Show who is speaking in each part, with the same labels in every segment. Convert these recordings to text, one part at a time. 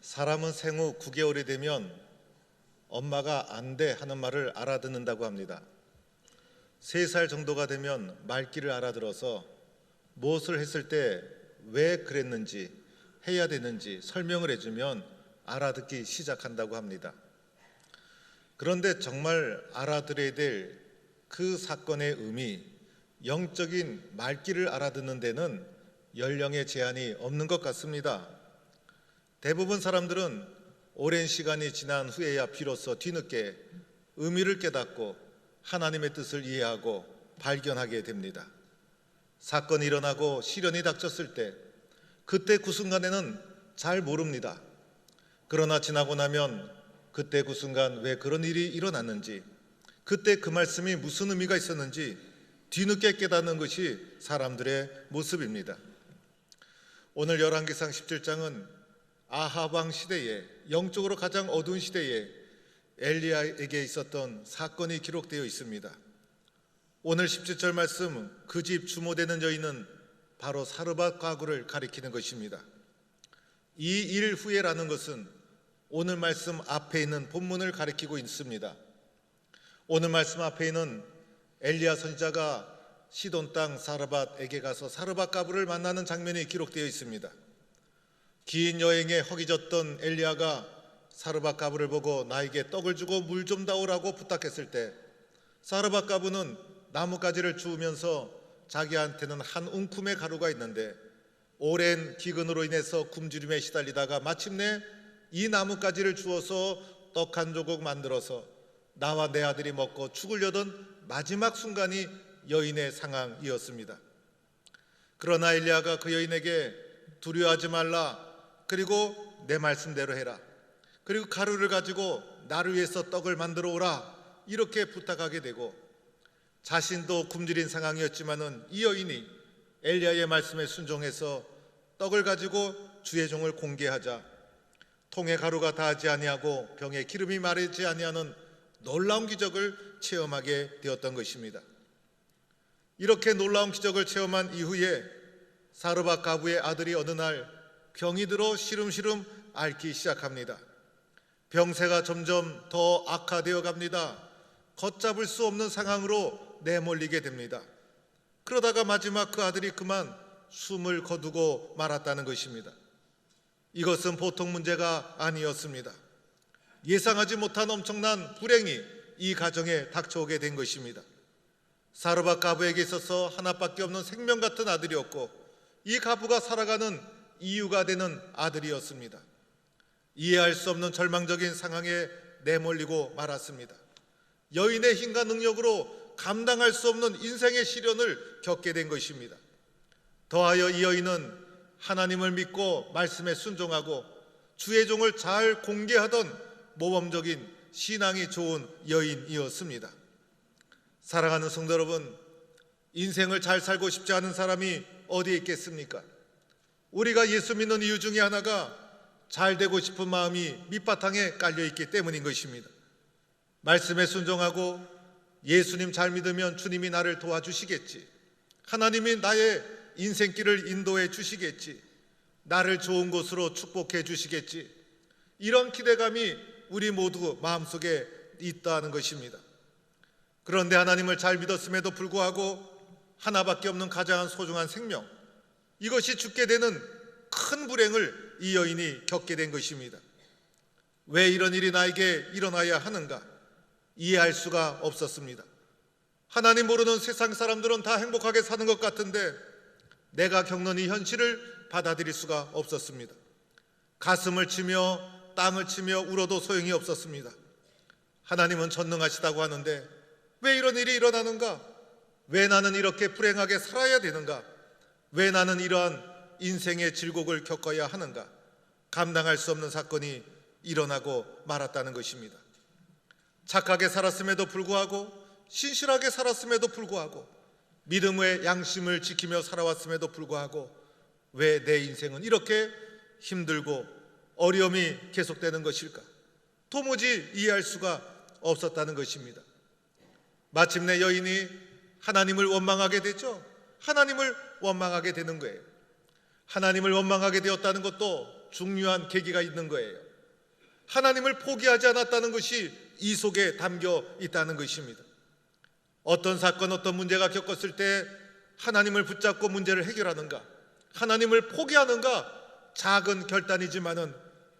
Speaker 1: 사람은 생후 9개월이 되면 엄마가 안 돼 하는 말을 알아듣는다고 합니다. 3살 정도가 되면 말귀를 알아들어서 무엇을 했을 때 왜 그랬는지 해야 되는지 설명을 해주면 알아듣기 시작한다고 합니다. 그런데 정말 알아들어야 될 그 사건의 의미, 영적인 말귀를 알아듣는 데는 연령의 제한이 없는 것 같습니다. 대부분 사람들은 오랜 시간이 지난 후에야 비로소 뒤늦게 의미를 깨닫고 하나님의 뜻을 이해하고 발견하게 됩니다. 사건이 일어나고 시련이 닥쳤을 때 그때 그 순간에는 잘 모릅니다. 그러나 지나고 나면 그때 그 순간 왜 그런 일이 일어났는지 그때 그 말씀이 무슨 의미가 있었는지 뒤늦게 깨닫는 것이 사람들의 모습입니다. 오늘 열왕기상 17장은 왕 시대에 영적으로 가장 어두운 시대에 엘리야에게 있었던 사건이 기록되어 있습니다. 오늘 17절 말씀 그 집 주모되는 여인은 바로 사르밧 가구를 가리키는 것입니다. 이 일 후에라는 것은 오늘 말씀 앞에 있는 본문을 가리키고 있습니다. 오늘 말씀 앞에 있는 엘리야 선지자가 시돈 땅 사르밧에게 가서 사르밧 가부를 만나는 장면이 기록되어 있습니다. 긴 여행에 허기졌던 엘리야가 사르밧 가부를 보고 나에게 떡을 주고 물 좀 다오라고 부탁했을 때 사르밧 가부는 나뭇가지를 주우면서 자기한테는 한 웅큼의 가루가 있는데 오랜 기근으로 인해서 굶주림에 시달리다가 마침내 이 나뭇가지를 주어서 떡 한 조각 만들어서 나와 내 아들이 먹고 죽으려던 마지막 순간이 여인의 상황이었습니다. 그러나 엘리야가 그 여인에게 두려워하지 말라 그리고 내 말씀대로 해라. 그리고 가루를 가지고 나를 위해서 떡을 만들어 오라. 이렇게 부탁하게 되고 자신도 굶주린 상황이었지만은 이 여인이 엘리야의 말씀에 순종해서 떡을 가지고 주의 종을 공개하자. 통에 가루가 닿지 아니하고 병에 기름이 마르지 아니하는 놀라운 기적을 체험하게 되었던 것입니다. 이렇게 놀라운 기적을 체험한 이후에 사르밧 가부의 아들이 어느 날 병이 들어 시름시름 앓기 시작합니다. 병세가 점점 더 악화되어 갑니다. 걷잡을 수 없는 상황으로 내몰리게 됩니다. 그러다가 마지막 그 아들이 그만 숨을 거두고 말았다는 것입니다. 이것은 보통 문제가 아니었습니다. 예상하지 못한 엄청난 불행이 이 가정에 닥쳐오게 된 것입니다. 사르밧 가부에게 있어서 하나밖에 없는 생명 같은 아들이었고 이 가부가 살아가는 이유가 되는 아들이었습니다. 이해할 수 없는 절망적인 상황에 내몰리고 말았습니다. 여인의 힘과 능력으로 감당할 수 없는 인생의 시련을 겪게 된 것입니다. 더하여 이 여인은 하나님을 믿고 말씀에 순종하고 주의 종을 잘 공개하던 모범적인 신앙이 좋은 여인이었습니다. 사랑하는 성도 여러분, 인생을 잘 살고 싶지 않은 사람이 어디에 있겠습니까? 우리가 예수 믿는 이유 중에 하나가 잘 되고 싶은 마음이 밑바탕에 깔려 있기 때문인 것입니다. 말씀에 순종하고 예수님 잘 믿으면 주님이 나를 도와주시겠지. 하나님이 나의 인생길을 인도해 주시겠지. 나를 좋은 곳으로 축복해 주시겠지. 이런 기대감이 우리 모두 마음속에 있다는 것입니다. 그런데 하나님을 잘 믿었음에도 불구하고 하나밖에 없는 가장 소중한 생명, 이것이 죽게 되는 큰 불행을 이 여인이 겪게 된 것입니다. 왜 이런 일이 나에게 일어나야 하는가? 이해할 수가 없었습니다. 하나님 모르는 세상 사람들은 다 행복하게 사는 것 같은데 내가 겪는 이 현실을 받아들일 수가 없었습니다. 가슴을 치며 땅을 치며 울어도 소용이 없었습니다. 하나님은 전능하시다고 하는데 왜 이런 일이 일어나는가? 왜 나는 이렇게 불행하게 살아야 되는가? 왜 나는 이러한 인생의 질곡을 겪어야 하는가? 감당할 수 없는 사건이 일어나고 말았다는 것입니다. 착하게 살았음에도 불구하고 신실하게 살았음에도 불구하고 믿음의 양심을 지키며 살아왔음에도 불구하고 왜 내 인생은 이렇게 힘들고 어려움이 계속되는 것일까? 도무지 이해할 수가 없었다는 것입니다. 마침내 여인이 하나님을 원망하게 되죠. 하나님을 원망하게 되는 거예요. 하나님을 원망하게 되었다는 것도 중요한 계기가 있는 거예요. 하나님을 포기하지 않았다는 것이 이 속에 담겨 있다는 것입니다. 어떤 사건, 어떤 문제가 겪었을 때 하나님을 붙잡고 문제를 해결하는가, 하나님을 포기하는가, 작은 결단이지만은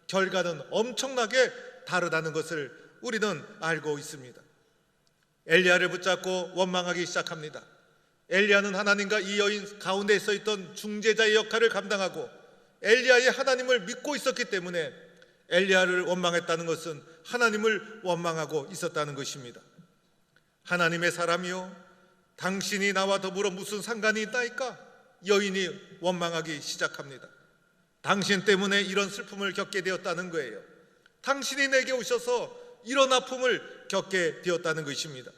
Speaker 1: 결과는 엄청나게 다르다는 것을 우리는 알고 있습니다. 엘리야를 붙잡고 원망하기 시작합니다. 엘리야는 하나님과 이 여인 가운데 서 있던 중재자의 역할을 감당하고 엘리야의 하나님을 믿고 있었기 때문에 엘리야를 원망했다는 것은 하나님을 원망하고 있었다는 것입니다. 하나님의 사람이요 당신이 나와 더불어 무슨 상관이 있나이까 여인이 원망하기 시작합니다. 당신 때문에 이런 슬픔을 겪게 되었다는 거예요. 당신이 내게 오셔서 이런 아픔을 겪게 되었다는 것입니다.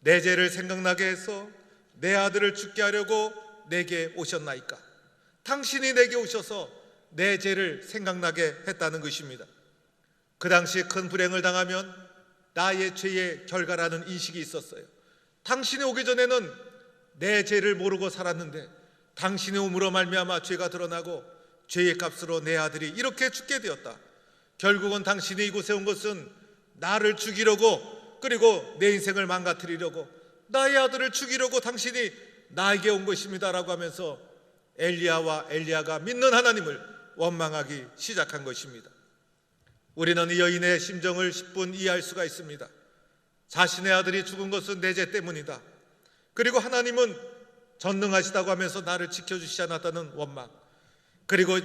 Speaker 1: 내 죄를 생각나게 해서 내 아들을 죽게 하려고 내게 오셨나이까? 당신이 내게 오셔서 내 죄를 생각나게 했다는 것입니다. 그 당시 큰 불행을 당하면 나의 죄의 결과라는 인식이 있었어요. 당신이 오기 전에는 내 죄를 모르고 살았는데 당신의 오므로 말미암아 죄가 드러나고 죄의 값으로 내 아들이 이렇게 죽게 되었다. 결국은 당신이 이곳에 온 것은 나를 죽이려고 그리고 내 인생을 망가뜨리려고 나의 아들을 죽이려고 당신이 나에게 온 것입니다라고 하면서 엘리야와 엘리야가 믿는 하나님을 원망하기 시작한 것입니다. 우리는 이 여인의 심정을 10분 이해할 수가 있습니다. 자신의 아들이 죽은 것은 내 죄 때문이다. 그리고 하나님은 전능하시다고 하면서 나를 지켜주시지 않았다는 원망. 그리고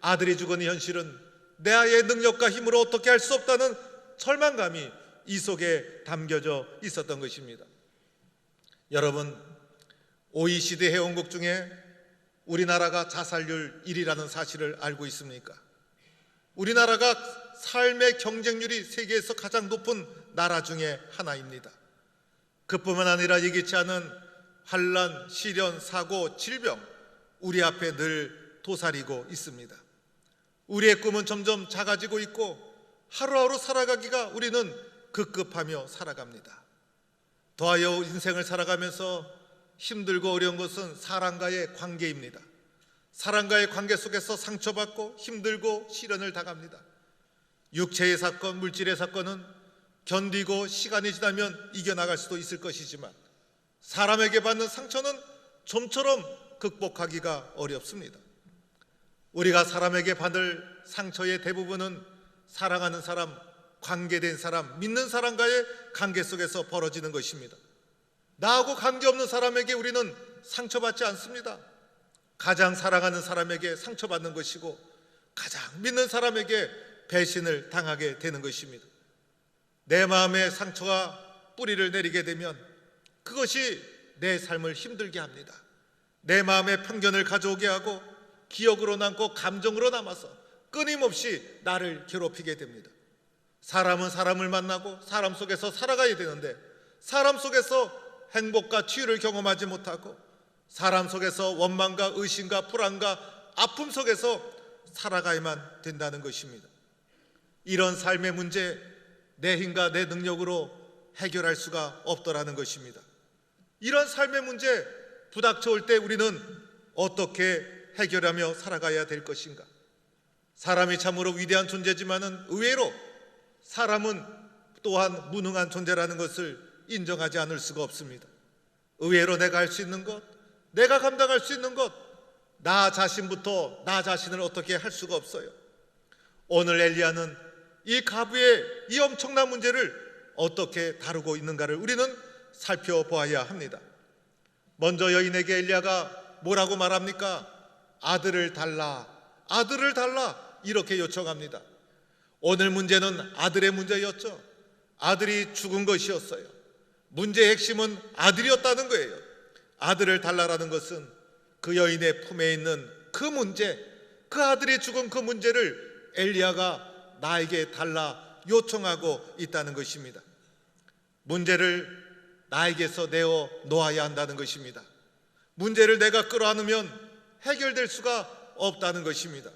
Speaker 1: 아들이 죽은 현실은 내 아이의 능력과 힘으로 어떻게 할 수 없다는 절망감이 이 속에 담겨져 있었던 것입니다. 여러분, OECD 회원국 중에 우리나라가 자살률 1위라는 사실을 알고 있습니까? 우리나라가 삶의 경쟁률이 세계에서 가장 높은 나라 중에 하나입니다. 그뿐만 아니라 예기치 않은 환란, 시련, 사고, 질병 우리 앞에 늘 도사리고 있습니다. 우리의 꿈은 점점 작아지고 있고 하루하루 살아가기가 우리는 급급하며 살아갑니다. 더하여 인생을 살아가면서 힘들고 어려운 것은 사람과의 관계입니다. 사람과의 관계 속에서 상처받고 힘들고 시련을 당합니다. 육체의 사건, 물질의 사건은 견디고 시간이 지나면 이겨나갈 수도 있을 것이지만 사람에게 받는 상처는 좀처럼 극복하기가 어렵습니다. 우리가 사람에게 받을 상처의 대부분은 사랑하는 사람, 관계된 사람, 믿는 사람과의 관계 속에서 벌어지는 것입니다. 나하고 관계없는 사람에게 우리는 상처받지 않습니다. 가장 사랑하는 사람에게 상처받는 것이고 가장 믿는 사람에게 배신을 당하게 되는 것입니다. 내 마음에 상처가 뿌리를 내리게 되면 그것이 내 삶을 힘들게 합니다. 내 마음에 편견을 가져오게 하고 기억으로 남고 감정으로 남아서 끊임없이 나를 괴롭히게 됩니다. 사람은 사람을 만나고 사람 속에서 살아가야 되는데 사람 속에서 행복과 치유를 경험하지 못하고 사람 속에서 원망과 의심과 불안과 아픔 속에서 살아가야만 된다는 것입니다. 이런 삶의 문제 내 힘과 내 능력으로 해결할 수가 없더라는 것입니다. 이런 삶의 문제 부닥쳐올 때 우리는 어떻게 해결하며 살아가야 될 것인가? 사람이 참으로 위대한 존재지만은 의외로 사람은 또한 무능한 존재라는 것을 인정하지 않을 수가 없습니다. 의외로 내가 할 수 있는 것, 내가 감당할 수 있는 것, 나 자신부터 나 자신을 어떻게 할 수가 없어요. 오늘 엘리야는 이 가부의 이 엄청난 문제를 어떻게 다루고 있는가를 우리는 살펴보아야 합니다. 먼저 여인에게 엘리야가 뭐라고 말합니까? 아들을 달라, 아들을 달라 이렇게 요청합니다. 오늘 문제는 아들의 문제였죠. 아들이 죽은 것이었어요. 문제의 핵심은 아들이었다는 거예요. 아들을 달라라는 것은 그 여인의 품에 있는 그 문제, 그 아들이 죽은 그 문제를 엘리야가 나에게 달라 요청하고 있다는 것입니다. 문제를 나에게서 내어 놓아야 한다는 것입니다. 문제를 내가 끌어안으면 해결될 수가 없다는 것입니다.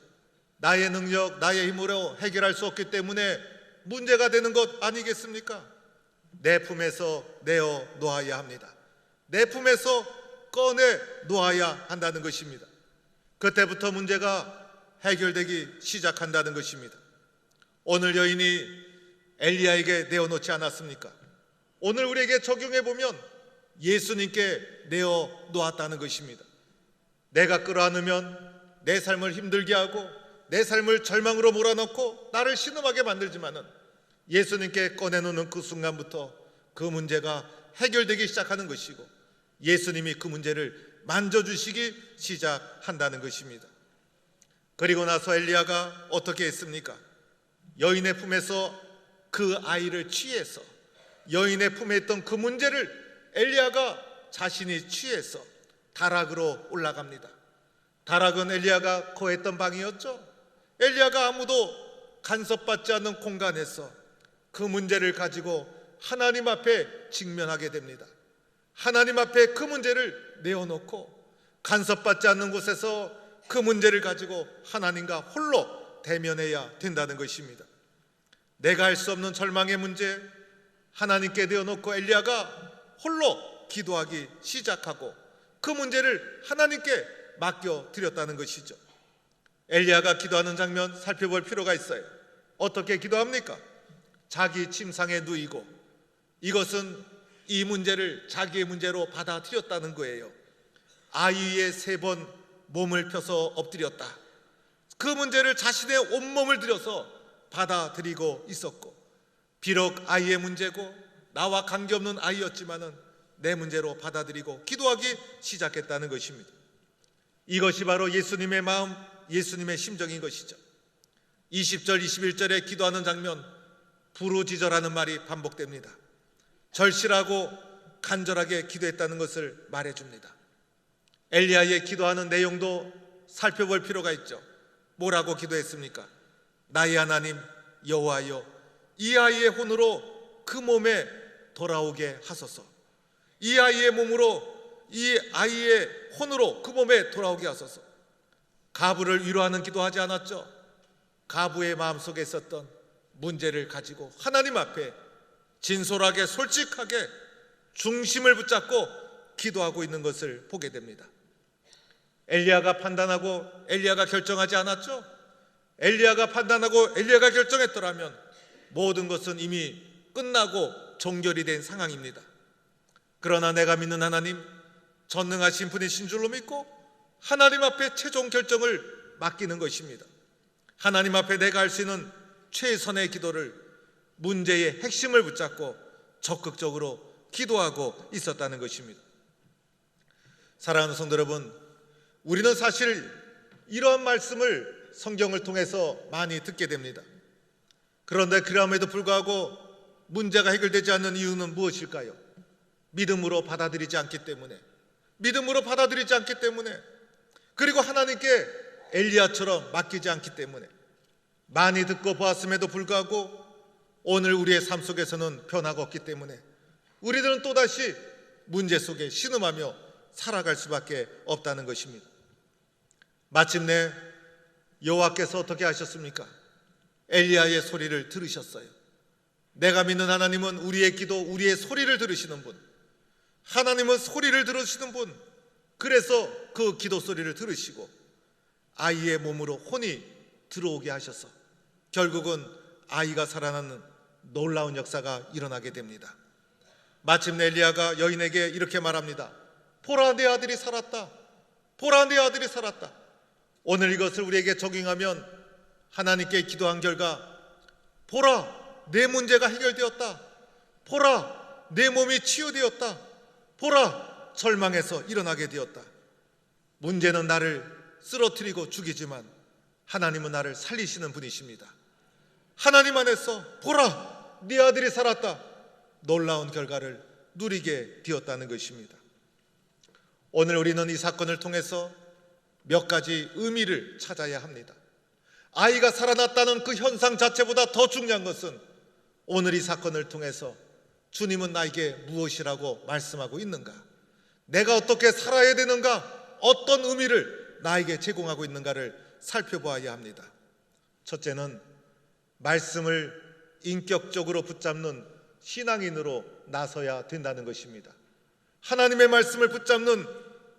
Speaker 1: 나의 능력, 나의 힘으로 해결할 수 없기 때문에 문제가 되는 것 아니겠습니까? 내 품에서 내어 놓아야 합니다. 내 품에서 꺼내 놓아야 한다는 것입니다. 그때부터 문제가 해결되기 시작한다는 것입니다. 오늘 여인이 엘리야에게 내어놓지 않았습니까? 오늘 우리에게 적용해 보면 예수님께 내어 놓았다는 것입니다. 내가 끌어안으면 내 삶을 힘들게 하고 내 삶을 절망으로 몰아넣고 나를 신음하게 만들지만은 예수님께 꺼내놓는 그 순간부터 그 문제가 해결되기 시작하는 것이고 예수님이 그 문제를 만져주시기 시작한다는 것입니다. 그리고 나서 엘리야가 어떻게 했습니까? 여인의 품에서 그 아이를 취해서 여인의 품에 있던 그 문제를 엘리야가 자신이 취해서 다락으로 올라갑니다. 다락은 엘리야가 거했던 방이었죠. 엘리야가 아무도 간섭받지 않는 공간에서 그 문제를 가지고 하나님 앞에 직면하게 됩니다. 하나님 앞에 그 문제를 내어놓고 간섭받지 않는 곳에서 그 문제를 가지고 하나님과 홀로 대면해야 된다는 것입니다. 내가 할 수 없는 절망의 문제 하나님께 내어놓고 엘리야가 홀로 기도하기 시작하고 그 문제를 하나님께 맡겨 드렸다는 것이죠. 엘리야가 기도하는 장면 살펴볼 필요가 있어요. 어떻게 기도합니까? 자기 침상에 누이고 이것은 이 문제를 자기의 문제로 받아들였다는 거예요. 아이의 세 번 몸을 펴서 엎드렸다. 그 문제를 자신의 온몸을 들여서 받아들이고 있었고 비록 아이의 문제고 나와 관계없는 아이였지만은 내 문제로 받아들이고 기도하기 시작했다는 것입니다. 이것이 바로 예수님의 마음, 예수님의 심정인 것이죠. 20절, 21절에 기도하는 장면 부르짖어라는 말이 반복됩니다. 절실하고 간절하게 기도했다는 것을 말해 줍니다. 엘리야의 기도하는 내용도 살펴볼 필요가 있죠. 뭐라고 기도했습니까? 나의 하나님 여호와여 이 아이의 혼으로 그 몸에 돌아오게 하소서. 이 아이의 몸으로 이 아이의 혼으로 그 몸에 돌아오게 하소서. 가부를 위로하는 기도하지 않았죠. 가부의 마음속에 있었던 문제를 가지고 하나님 앞에 진솔하게 솔직하게 중심을 붙잡고 기도하고 있는 것을 보게 됩니다. 엘리야가 판단하고 엘리야가 결정하지 않았죠? 엘리야가 판단하고 엘리야가 결정했더라면 모든 것은 이미 끝나고 종결이 된 상황입니다. 그러나 내가 믿는 하나님 전능하신 분이신 줄로 믿고 하나님 앞에 최종 결정을 맡기는 것입니다. 하나님 앞에 내가 할 수 있는 최선의 기도를 문제의 핵심을 붙잡고 적극적으로 기도하고 있었다는 것입니다. 사랑하는 성도 여러분, 우리는 사실 이러한 말씀을 성경을 통해서 많이 듣게 됩니다. 그런데 그럼에도 불구하고 문제가 해결되지 않는 이유는 무엇일까요? 믿음으로 받아들이지 않기 때문에 믿음으로 받아들이지 않기 때문에 그리고 하나님께 엘리야처럼 맡기지 않기 때문에 많이 듣고 보았음에도 불구하고 오늘 우리의 삶 속에서는 변화가 없기 때문에 우리들은 또다시 문제 속에 신음하며 살아갈 수밖에 없다는 것입니다. 마침내 여호와께서 어떻게 하셨습니까? 엘리야의 소리를 들으셨어요. 내가 믿는 하나님은 우리의 기도, 우리의 소리를 들으시는 분. 하나님은 소리를 들으시는 분. 그래서 그 기도 소리를 들으시고 아이의 몸으로 혼이 들어오게 하셔서 결국은 아이가 살아나는 놀라운 역사가 일어나게 됩니다. 마침내 엘리야가 여인에게 이렇게 말합니다. 보라 내 아들이 살았다. 보라 내 아들이 살았다. 오늘 이것을 우리에게 적용하면 하나님께 기도한 결과 보라 내 문제가 해결되었다. 보라 내 몸이 치유되었다. 보라 절망에서 일어나게 되었다. 문제는 나를 쓰러뜨리고 죽이지만 하나님은 나를 살리시는 분이십니다. 하나님 안에서 보라 네 아들이 살았다. 놀라운 결과를 누리게 되었다는 것입니다. 오늘 우리는 이 사건을 통해서 몇 가지 의미를 찾아야 합니다. 아이가 살아났다는 그 현상 자체보다 더 중요한 것은 오늘 이 사건을 통해서 주님은 나에게 무엇이라고 말씀하고 있는가? 내가 어떻게 살아야 되는가? 어떤 의미를 나에게 제공하고 있는가를 살펴보아야 합니다. 첫째는 말씀을 인격적으로 붙잡는 신앙인으로 나서야 된다는 것입니다. 하나님의 말씀을 붙잡는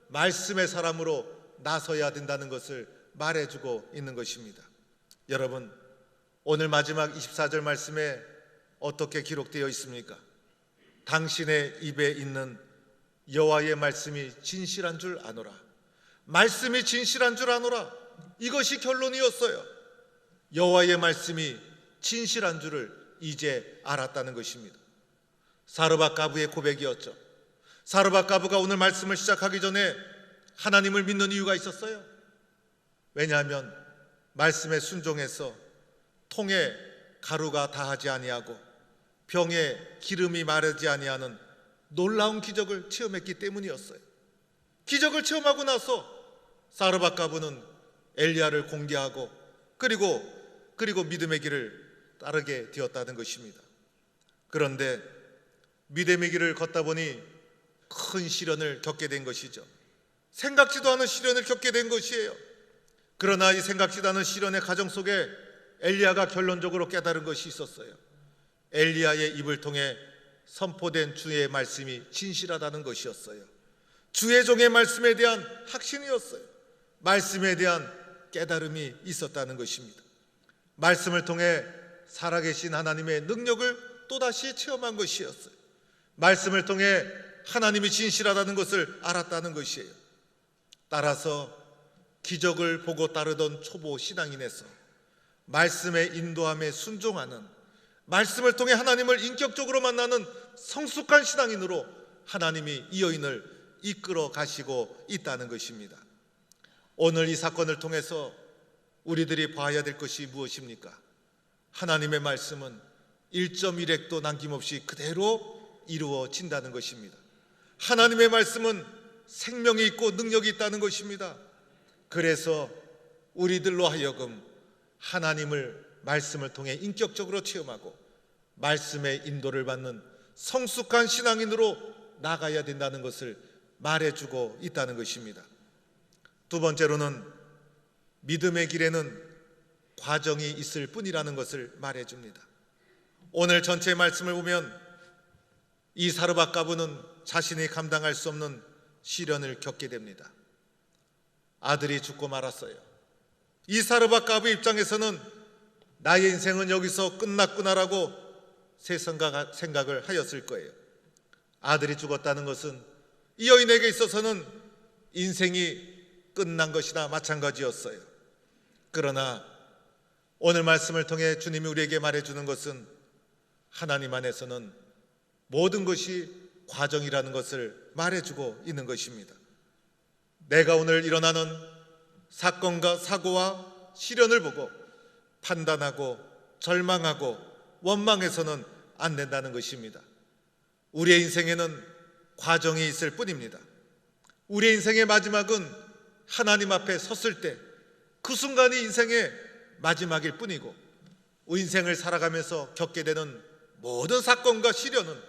Speaker 1: 말씀의 사람으로 나서야 된다는 것을 말해주고 있는 것입니다. 여러분, 오늘 마지막 24절 말씀에 어떻게 기록되어 있습니까? 당신의 입에 있는 여호와의 말씀이 진실한 줄 아노라. 말씀이 진실한 줄 아노라. 이것이 결론이었어요. 여호와의 말씀이 진실한 줄을 이제 알았다는 것입니다. 사르밧 가부의 고백이었죠. 사르밧 가부가 오늘 말씀을 시작하기 전에 하나님을 믿는 이유가 있었어요. 왜냐하면 말씀에 순종해서 통에 가루가 다하지 아니하고 병에 기름이 마르지 아니하는 놀라운 기적을 체험했기 때문이었어요. 기적을 체험하고 나서 사르밧 가부는 엘리야를 공개하고 그리고 그리고 믿음의 길을 따르게 되었다는 것입니다. 그런데 믿음의 길을 걷다 보니 큰 시련을 겪게 된 것이죠. 생각지도 않은 시련을 겪게 된 것이에요. 그러나 이 생각지도 않은 시련의 가정 속에 엘리야가 결론적으로 깨달은 것이 있었어요. 엘리야의 입을 통해 선포된 주의 말씀이 진실하다는 것이었어요. 주의 종의 말씀에 대한 확신이었어요. 말씀에 대한 깨달음이 있었다는 것입니다. 말씀을 통해 살아계신 하나님의 능력을 또다시 체험한 것이었어요. 말씀을 통해 하나님이 진실하다는 것을 알았다는 것이에요. 따라서 기적을 보고 따르던 초보 신앙인에서 말씀의 인도함에 순종하는 말씀을 통해 하나님을 인격적으로 만나는 성숙한 신앙인으로 하나님이 이 여인을 이끌어 가시고 있다는 것입니다. 오늘 이 사건을 통해서 우리들이 봐야 될 것이 무엇입니까? 하나님의 말씀은 1.1핵도 남김없이 그대로 이루어진다는 것입니다. 하나님의 말씀은 생명이 있고 능력이 있다는 것입니다. 그래서 우리들로 하여금 하나님을 말씀을 통해 인격적으로 체험하고 말씀의 인도를 받는 성숙한 신앙인으로 나가야 된다는 것을 말해주고 있다는 것입니다. 두 번째로는 믿음의 길에는 과정이 있을 뿐이라는 것을 말해줍니다. 오늘 전체 말씀을 보면 이 사르밧 가부는 자신이 감당할 수 없는 시련을 겪게 됩니다. 아들이 죽고 말았어요. 이 사르밧 가부 입장에서는 나의 인생은 여기서 끝났구나라고 새 생각, 생각을 하였을 거예요. 아들이 죽었다는 것은 이 여인에게 있어서는 인생이 끝난 것이나 마찬가지였어요. 그러나 오늘 말씀을 통해 주님이 우리에게 말해주는 것은 하나님 안에서는 모든 것이 과정이라는 것을 말해주고 있는 것입니다. 내가 오늘 일어나는 사건과 사고와 시련을 보고 판단하고 절망하고 원망해서는 안 된다는 것입니다. 우리의 인생에는 과정이 있을 뿐입니다. 우리의 인생의 마지막은 하나님 앞에 섰을 때 그 순간이 인생의 마지막일 뿐이고 인생을 살아가면서 겪게 되는 모든 사건과 시련은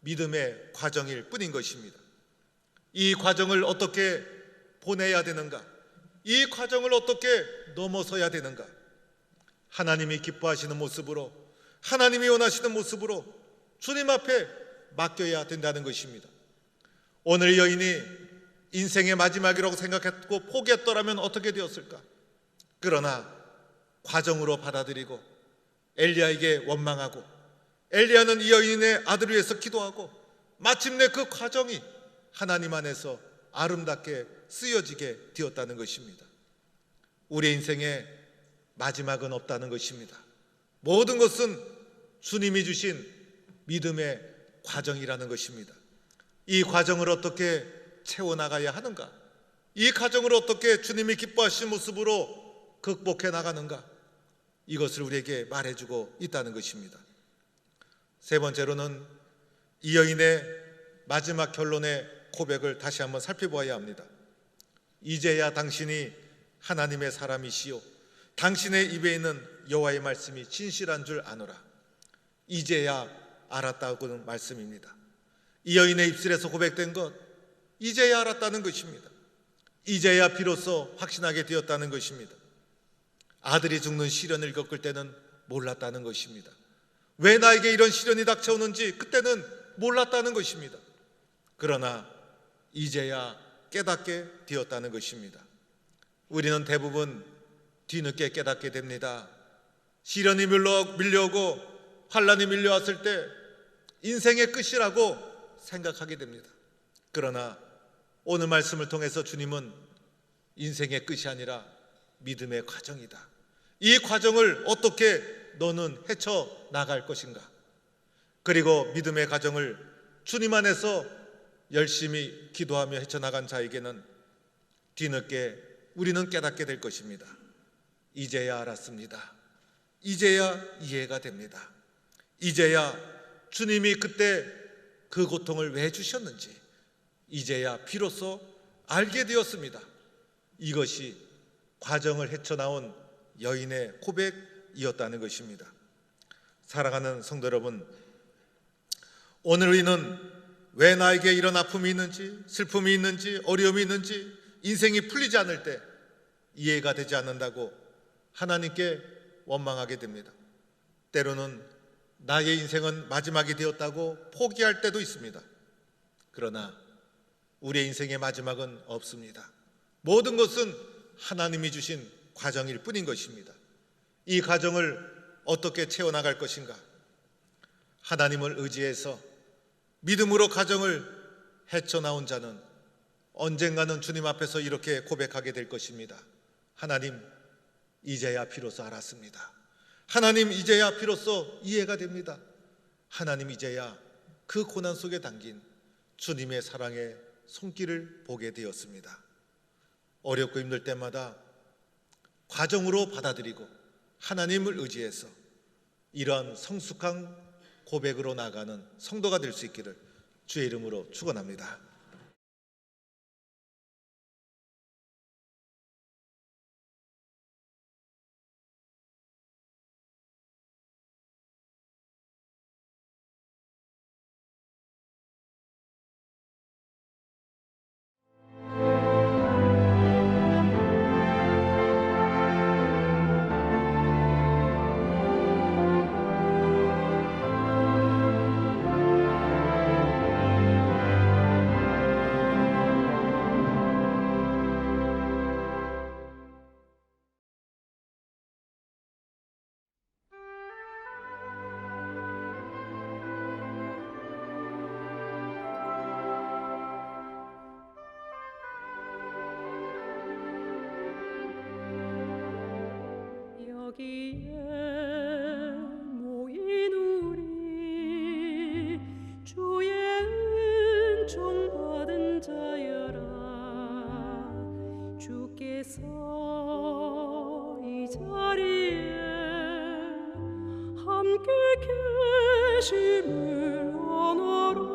Speaker 1: 믿음의 과정일 뿐인 것입니다. 이 과정을 어떻게 보내야 되는가? 이 과정을 어떻게 넘어서야 되는가? 하나님이 기뻐하시는 모습으로 하나님이 원하시는 모습으로 주님 앞에 맡겨야 된다는 것입니다. 오늘 여인이 인생의 마지막이라고 생각했고 포기했더라면 어떻게 되었을까? 그러나 과정으로 받아들이고 엘리야에게 원망하고 엘리야는 이 여인의 아들을 위해서 기도하고 마침내 그 과정이 하나님 안에서 아름답게 쓰여지게 되었다는 것입니다. 우리 인생의 마지막은 없다는 것입니다. 모든 것은 주님이 주신 믿음의 과정이라는 것입니다. 이 과정을 어떻게 채워나가야 하는가? 이 과정을 어떻게 주님이 기뻐하신 모습으로 극복해 나가는가? 이것을 우리에게 말해주고 있다는 것입니다. 세 번째로는 이 여인의 마지막 결론의 고백을 다시 한번 살펴보아야 합니다. 이제야 당신이 하나님의 사람이시요 당신의 입에 있는 여호와의 말씀이 진실한 줄 아노라. 이제야 알았다고는 말씀입니다. 이 여인의 입술에서 고백된 것 이제야 알았다는 것입니다. 이제야 비로소 확신하게 되었다는 것입니다. 아들이 죽는 시련을 겪을 때는 몰랐다는 것입니다. 왜 나에게 이런 시련이 닥쳐오는지 그때는 몰랐다는 것입니다. 그러나 이제야 깨닫게 되었다는 것입니다. 우리는 대부분 뒤늦게 깨닫게 됩니다. 시련이 밀려, 밀려오고 환란이 밀려왔을 때 인생의 끝이라고 생각하게 됩니다. 그러나 오늘 말씀을 통해서 주님은 인생의 끝이 아니라 믿음의 과정이다. 이 과정을 어떻게 너는 헤쳐 나갈 것인가? 그리고 믿음의 과정을 주님 안에서 열심히 기도하며 헤쳐나간 자에게는 뒤늦게 우리는 깨닫게 될 것입니다. 이제야 알았습니다. 이제야 이해가 됩니다. 이제야 주님이 그때 그 고통을 왜 주셨는지 이제야 비로소 알게 되었습니다. 이것이 과정을 헤쳐나온 여인의 고백이었다는 것입니다. 사랑하는 성도 여러분, 오늘 우리는 왜 나에게 이런 아픔이 있는지, 슬픔이 있는지, 어려움이 있는지, 인생이 풀리지 않을 때 이해가 되지 않는다고 하나님께 원망하게 됩니다. 때로는 나의 인생은 마지막이 되었다고 포기할 때도 있습니다. 그러나 우리의 인생의 마지막은 없습니다. 모든 것은 하나님이 주신 과정일 뿐인 것입니다. 이 과정을 어떻게 채워나갈 것인가? 하나님을 의지해서 믿음으로 가정을 헤쳐나온 자는 언젠가는 주님 앞에서 이렇게 고백하게 될 것입니다. 하나님, 이제야 비로소 알았습니다. 하나님, 이제야 비로소 이해가 됩니다. 하나님, 이제야 그 고난 속에 담긴 주님의 사랑의 손길을 보게 되었습니다. 어렵고 힘들 때마다 과정으로 받아들이고 하나님을 의지해서 이러한 성숙한 고백으로 나가는 성도가 될 수 있기를 주의 이름으로 축원합니다.
Speaker 2: 함께 계심을 원하라